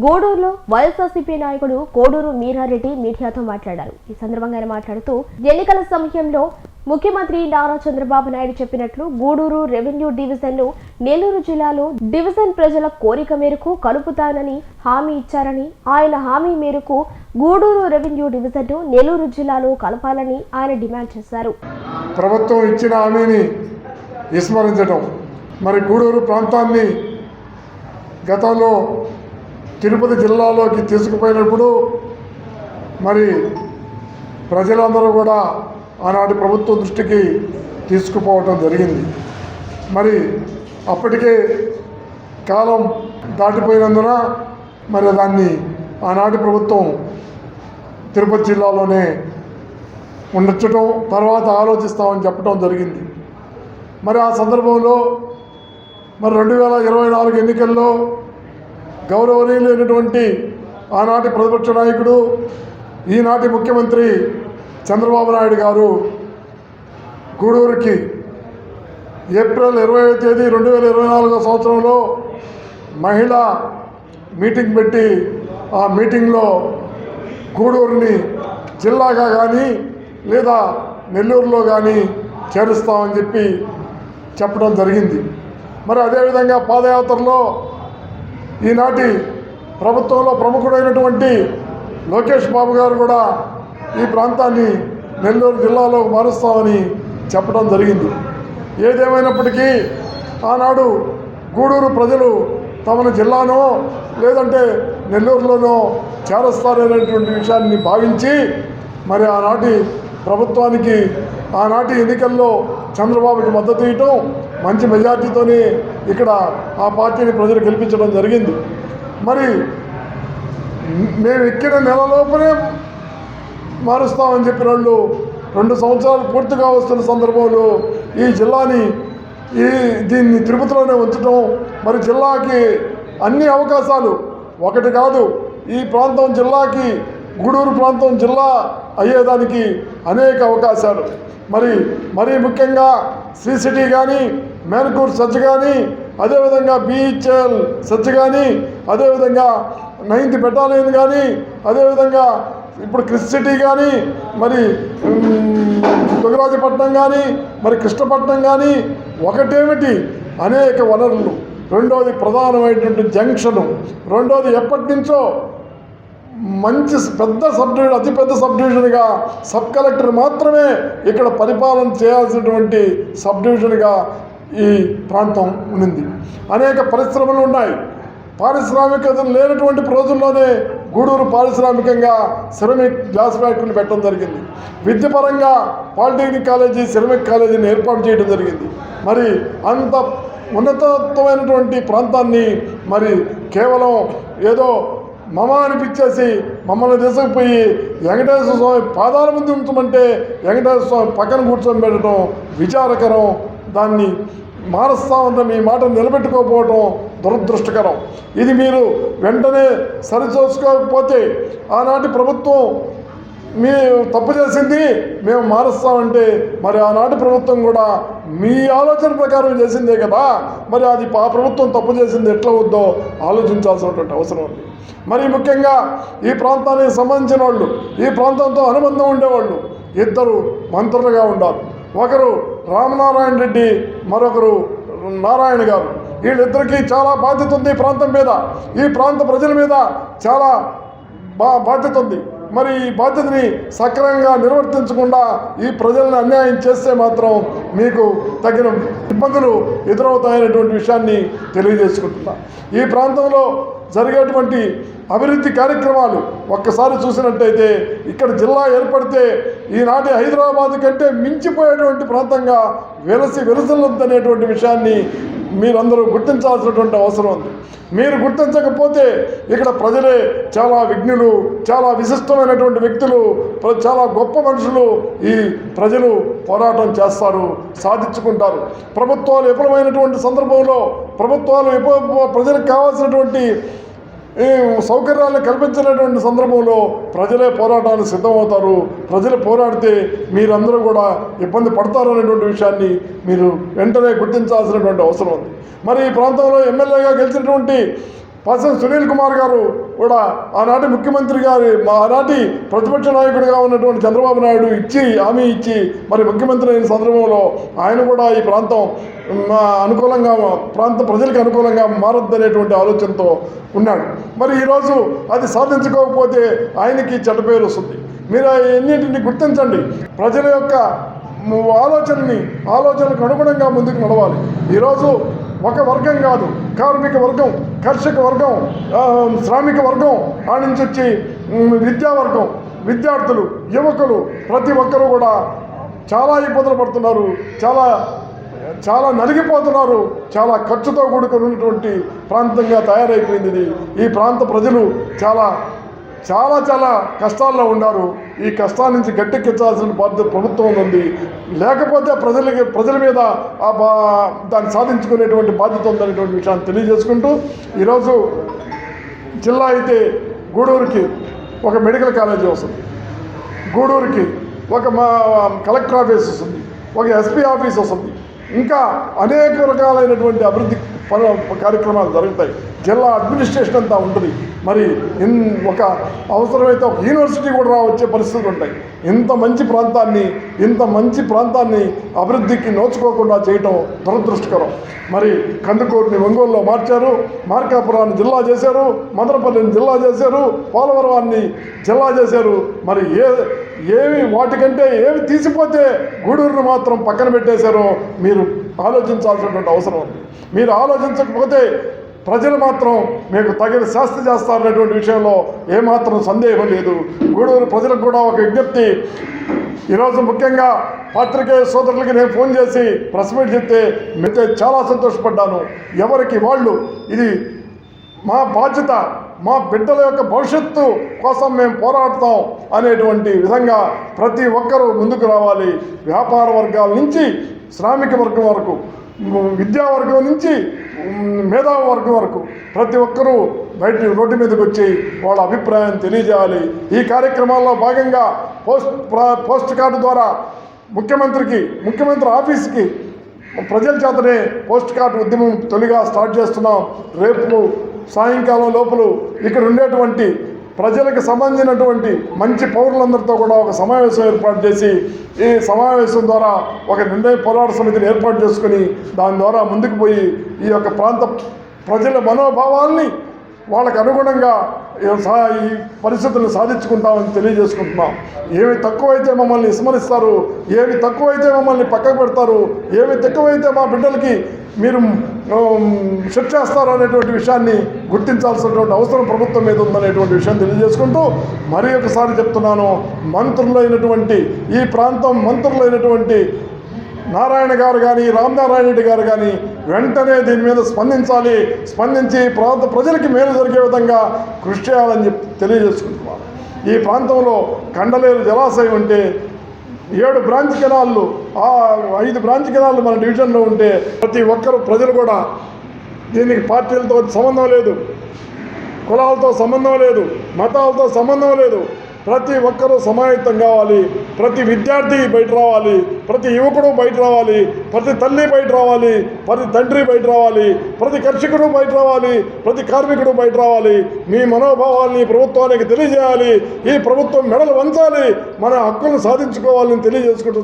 గూడూరులో వైఎస్ఆర్సీపీ నాయకుడు కోడూరు మీరారెడ్డి మీడియాతో మాట్లాడారు. ఈ సందర్భంగా ఆయన మాట్లాడుతూ ఎన్నికల సమయంలో ముఖ్యమంత్రి నారా చంద్రబాబు నాయుడు చెప్పినట్లు గూడూరు రెవెన్యూ డివిజన్ను నెల్లూరు జిల్లాలో డివిజన్ ప్రజల కోరిక మేరకు కలుపుతానని హామీ ఇచ్చారని ఆయన హామీ మేరకు గూడూరు రెవెన్యూ డివిజన్ను నెల్లూరు జిల్లాలో కలపాలని ఆయన డిమాండ్ చేశారు. ప్రభుత్వం ఇచ్చిన హామీని విస్మరించడం మరి గూడూరు ప్రాంతాన్ని గతంలో తిరుపతి జిల్లాలోకి తీసుకుపోయినప్పుడు మరి ప్రజలందరూ కూడా ఆనాటి ప్రభుత్వం దృష్టికి తీసుకుపోవటం జరిగింది. మరి అప్పటికే కాలం దాటిపోయినందున మరి దాన్ని ఆనాటి ప్రభుత్వం తిరుపతి జిల్లాలోనే ఉండొచ్చటం తర్వాత ఆలోచిస్తామని చెప్పడం జరిగింది. మరి ఆ సందర్భంలో మరి రెండు వేల ఇరవై నాలుగు ఎన్నికల్లో గౌరవనీయులైనటువంటి ఆనాటి ప్రతిపక్ష నాయకుడు ఈనాటి ముఖ్యమంత్రి చంద్రబాబు నాయుడు గారు గూడూరుకి ఏప్రిల్ ఇరవై తేదీ రెండు వేల ఇరవై నాలుగో సంవత్సరంలో మహిళ మీటింగ్ పెట్టి ఆ మీటింగ్లో గూడూరుని జిల్లాగా కానీ లేదా నెల్లూరులో కానీ చేరుస్తామని చెప్పి చెప్పడం జరిగింది. మరి అదేవిధంగా పాదయాత్రలో ఈనాటి ప్రభుత్వంలో ప్రముఖుడైనటువంటి లోకేష్ బాబు గారు కూడా ఈ ప్రాంతాన్ని నెల్లూరు జిల్లాలో మారుస్తామని చెప్పడం జరిగింది. ఏదేమైనప్పటికీ ఆనాడు గూడూరు ప్రజలు తమను జిల్లానో లేదంటే నెల్లూరులోనో చేరస్తారనేటువంటి విషయాన్ని భావించి మరి ఆనాటి ప్రభుత్వానికి ఆనాటి ఎన్నికల్లో చంద్రబాబుకి మద్దతు ఇవ్వటం మంచి మెజార్టీతోనే ఇక్కడ ఆ పార్టీని ప్రజలు గెలిపించడం జరిగింది. మరి మేము ఎక్కిన నెలలోపనే మారుస్తామని చెప్పిన వాళ్ళు రెండు సంవత్సరాలు పూర్తిగా వస్తున్న సందర్భంలో ఈ జిల్లాని ఈ దీన్ని తిరుపతిలోనే ఉంచడం మరి జిల్లాకి అన్ని అవకాశాలు ఒకటి కాదు ఈ ప్రాంతం జిల్లాకి గూడూరు ప్రాంతం జిల్లా అయ్యేదానికి అనేక అవకాశాలు. మరి మరీ ముఖ్యంగా శ్రీ సిటీ కానీ మేనకూర్ సజ్జ కానీ అదేవిధంగా బీహెచ్ఎల్ సజ్జ కానీ అదేవిధంగా నైన్త్ బెటాలియన్ కానీ అదేవిధంగా ఇప్పుడు క్రిస్ సిటీ కానీ మరి దుగరాజపట్నం కానీ మరి కృష్ణపట్నం కానీ ఒకటేమిటి? అనేక వనరులు. రెండోది ప్రధానమైనటువంటి జంక్షను. రెండోది ఎప్పటి నుంచో మంచి పెద్ద సబ్ డివిజన్ అతిపెద్ద సబ్ డివిజన్గా సబ్ కలెక్టర్ మాత్రమే ఇక్కడ పరిపాలన చేయాల్సినటువంటి సబ్ డివిజన్గా ఈ ప్రాంతం ఉన్నింది. అనేక పరిశ్రమలు ఉన్నాయి. పారిశ్రామికత లేనటువంటి రోజుల్లోనే గూడూరు పారిశ్రామికంగా సిరమిక్ గ్లాస్ ఫ్యాక్టరీని పెట్టడం జరిగింది. విద్యపరంగా పాలిటెక్నిక్ కాలేజీ సిరమిక్ కాలేజీని ఏర్పాటు చేయడం జరిగింది. మరి అంత ఉన్నతత్వమైనటువంటి ప్రాంతాన్ని మరి కేవలం ఏదో మమ అనిపించేసి మమ్మల్ని తీసుకుపోయి వెంకటేశ్వర స్వామి పాదాల ముందు ఉంచమంటే వెంకటేశ్వర స్వామి పక్కన కూర్చొని పెట్టడం విచారకరం. దాన్ని మారుస్తామంటే మీ మాట నిలబెట్టుకోకపోవడం దురదృష్టకరం. ఇది మీరు వెంటనే సరిచూసుకోకపోతే ఆనాటి ప్రభుత్వం మీ తప్పు చేసింది మేము మారుస్తామంటే మరి ఆనాటి ప్రభుత్వం కూడా మీ ఆలోచన ప్రకారం చేసిందే కదా? మరి అది ఆ ప్రభుత్వం తప్పు చేసింది ఎట్లా వద్దో ఆలోచించాల్సినటువంటి అవసరం ఉంది. మరి ముఖ్యంగా ఈ ప్రాంతానికి సంబంధించిన వాళ్ళు ఈ ప్రాంతంతో అనుబంధం ఉండేవాళ్ళు ఇద్దరు మంత్రులుగా ఉండాలి. ఒకరు రామనారాయణ రెడ్డి మరొకరు నారాయణ గారు. వీళ్ళిద్దరికీ చాలా బాధ్యత ఉంది ఈ ప్రాంతం మీద. ఈ ప్రాంత ప్రజల మీద చాలా బా బాధ్యత ఉంది. మరి ఈ బాధ్యతని సక్రమంగా నిర్వర్తించకుండా ఈ ప్రజలను అన్యాయం చేస్తే మాత్రం మీకు తగిన ఇబ్బందులు ఎదురవుతాయనేటువంటి విషయాన్ని తెలియజేసుకుంటున్నా. ఈ ప్రాంతంలో జరిగేటువంటి అభివృద్ధి కార్యక్రమాలు ఒక్కసారి చూసినట్టయితే ఇక్కడ జిల్లా ఏర్పడితే ఈనాటి హైదరాబాద్ కంటే మించిపోయేటువంటి ప్రాంతంగా వెలసి వెలసలొద్దనేటువంటి విషయాన్ని మీరందరూ గుర్తించాల్సినటువంటి అవసరం ఉంది. మీరు గుర్తించకపోతే ఇక్కడ ప్రజలే చాలా విఘ్నులు చాలా విశిష్టమైనటువంటి వ్యక్తులు ప్ర- చాలా గొప్ప మనుషులు ఈ ప్రజలు పోరాటం చేస్తారు సాధించుకుంటారు. ప్రభుత్వాలు విఫలమైనటువంటి సందర్భంలో ప్రభుత్వాలు విఫ- ప్రజలకు కావాల్సినటువంటి ఈ సౌకర్యాలను కల్పించినటువంటి సందర్భంలో ప్రజలే పోరాటానికి సిద్ధమవుతారు. ప్రజలు పోరాడితే మీరందరూ కూడా ఇబ్బంది పడతారు అనేటువంటి విషయాన్ని మీరు వెంటనే గుర్తించాల్సినటువంటి అవసరం ఉంది. మరి ఈ ప్రాంతంలో ఎమ్మెల్యేగా గెలిచినటువంటి పర్సన్ సునీల్ కుమార్ గారు కూడా ఆనాటి ముఖ్యమంత్రి గారి మా ఆనాటి ప్రతిపక్ష నాయకుడిగా ఉన్నటువంటి చంద్రబాబు నాయుడు ఇచ్చి హామీ ఇచ్చి మరి ముఖ్యమంత్రి అయిన సందర్భంలో ఆయన కూడా ఈ ప్రాంతం అనుకూలంగా ప్రాంత ప్రజలకు అనుకూలంగా మారద్దనేటువంటి ఆలోచనతో ఉన్నాడు. మరి ఈరోజు అది సాధించుకోకపోతే ఆయనకి చెడ్డ పేరు వస్తుంది. మీరు ఎన్నింటిని గుర్తించండి. ప్రజల యొక్క ఆలోచనని ఆలోచనలకు అనుగుణంగా ముందుకు నడవాలి. ఈరోజు ఒక వర్గం కాదు. కార్మిక వర్గం కర్షక వర్గం శ్రామిక వర్గం ఆ నుంచి వచ్చి విద్యావర్గం విద్యార్థులు యువకులు ప్రతి ఒక్కరూ కూడా చాలా ఇబ్బందులు పడుతున్నారు. చాలా చాలా నలిగిపోతున్నారు. చాలా ఖర్చుతో కూడుకుని ఉన్నటువంటి ప్రాంతంగా తయారైపోయింది ఈ ప్రాంత ప్రజలు చాలా చాలా చాలా కష్టాల్లో ఉన్నారు. ఈ కష్టాల నుంచి గట్టెక్కించాల్సిన బాధ్యత ప్రభుత్వం ఉంది. లేకపోతే ప్రజలకి ప్రజల మీద ఆ బా దాన్ని సాధించుకునేటువంటి బాధ్యత ఉందనేటువంటి విషయాన్ని తెలియజేసుకుంటూ ఈరోజు జిల్లా అయితే గూడూరుకి ఒక మెడికల్ కాలేజీ వస్తుంది. గూడూరుకి ఒక మా కలెక్టర్ ఆఫీస్ వస్తుంది. ఒక ఎస్పీ ఆఫీస్ వస్తుంది. ఇంకా అనేక రకాలైనటువంటి అభివృద్ధి పను కార్యక్రమాలు జరుగుతాయి. జిల్లా అడ్మినిస్ట్రేషన్ అంతా ఉంటుంది. మరి ఇన్ ఒక అవసరమైతే ఒక యూనివర్సిటీ కూడా రావచ్చే పరిస్థితులు ఉంటాయి. ఇంత మంచి ప్రాంతాన్ని ఇంత మంచి ప్రాంతాన్ని అభివృద్ధికి నోచుకోకుండా చేయటం దురదృష్టకరం. మరి కందుకూరుని ఒంగోలులో మార్చారు మార్కాపురాన్ని జిల్లా చేశారు మదనపల్లిని జిల్లా చేశారు పోలవరాన్ని జిల్లా చేశారు. మరి ఏ ఏమి వాటికంటే ఏమి తీసిపోతే గూడూరును మాత్రం పక్కన పెట్టేశారో మీరు ఆలోచించాల్సినటువంటి అవసరం ఉంది. మీరు ఆలోచించకపోతే ప్రజలు మాత్రం మీకు తగిన శాస్తి చేస్తారనేటువంటి విషయంలో ఏమాత్రం సందేహం లేదు. గూడూరు ప్రజలకు కూడా ఒక విజ్ఞప్తి. ఈరోజు ముఖ్యంగా పాత్రికేయ సోదరులకి నేను ఫోన్ చేసి ప్రెస్ మీట్ చెప్తే మీతో చాలా సంతోషపడ్డాను. ఎవరికి వాళ్ళు? ఇది మా బాధ్యత మా బిడ్డల యొక్క భవిష్యత్తు కోసం మేము పోరాడతాం అనేటువంటి విధంగా ప్రతి ఒక్కరూ ముందుకు రావాలి. వ్యాపార వర్గాల నుంచి శ్రామిక వర్గం వరకు. విద్యా వర్గం నుంచి మ్, మేధావి వర్గం వరకు ప్రతి ఒక్కరూ బయట రోడ్డు మీదకి వచ్చి వాళ్ళ అభిప్రాయం తెలియజేయాలి. ఈ కార్యక్రమాల్లో భాగంగా పోస్ట్ పోస్ట్ కార్డు ద్వారా ముఖ్యమంత్రికి ముఖ్యమంత్రి ఆఫీస్కి ప్రజల చేతనే పోస్ట్ కార్డు ఉద్యమం తొలిగా స్టార్ట్ చేస్తున్నాం. రేపు సాయంకాలం లోపల ఇక్కడ ఉండేటువంటి ప్రజలకు సంబంధించినటువంటి మంచి పౌరులందరితో కూడా ఒక సమావేశం ఏర్పాటు చేసి ఈ సమావేశం ద్వారా ఒక నిర్ణయ పోరాట సమితిని ఏర్పాటు చేసుకుని దాని ద్వారా ముందుకు పోయి ఈ యొక్క ప్రాంత ప్రజల మనోభావాల్ని వాళ్ళకు అనుగుణంగా ఈ సా- ఈ పరిస్థితులను సాధించుకుంటామని తెలియజేసుకుంటున్నాం. ఏమి తక్కువైతే మమ్మల్ని విస్మరిస్తారు ఏమి తక్కువైతే మమ్మల్ని పక్కకు పెడతారు ఏమి తక్కువైతే మా బిడ్డలకి మీరు సెట్ చేస్తారు అనేటువంటి విషయాన్ని గుర్తించాల్సినటువంటి అవసరం ప్రభుత్వం మీద ఉందనేటువంటి విషయం తెలియజేసుకుంటూ మరి ఒకసారి చెప్తున్నాను. మంత్రులైనటువంటి ఈ ప్రాంతం మంత్రులైనటువంటి నారాయణ గారు కానీ రామనారాయణ రెడ్డి గారు కానీ వెంటనే దీని మీద స్పందించాలి. స్పందించి ప్రాంత ప్రజలకి మేలు జరిగే విధంగా కృషి చేయాలని చెప్పి తెలియజేసుకుంటున్నాను. ఈ ప్రాంతంలో కండలేరు జలాశయం ఉంటే ఏడు బ్రాంచ్ కెనాళ్ళు ఆ ఐదు బ్రాంచ్ కెనాళ్ళు మన డివిజన్లో ఉంటే ప్రతి ఒక్కరు ప్రజలు కూడా దీనికి పార్టీలతో సంబంధం లేదు కులాలతో సంబంధం లేదు మతాలతో సంబంధం లేదు. ప్రతి ఒక్కరూ సమాయత్తం కావాలి ప్రతి విద్యార్థి బయట రావాలి ప్రతి యువకుడు బయట రావాలి ప్రతి తల్లి బయట రావాలి ప్రతి తండ్రి బయట రావాలి ప్రతి కర్షకుడు బయట రావాలి ప్రతి కార్మికుడు బయట రావాలి. మీ మనోభావాల్ని ప్రభుత్వానికి తెలియజేయాలి ఈ ప్రభుత్వం మెడలు వంచాలి మన హక్కులను సాధించుకోవాలని తెలియజేసుకుంటూ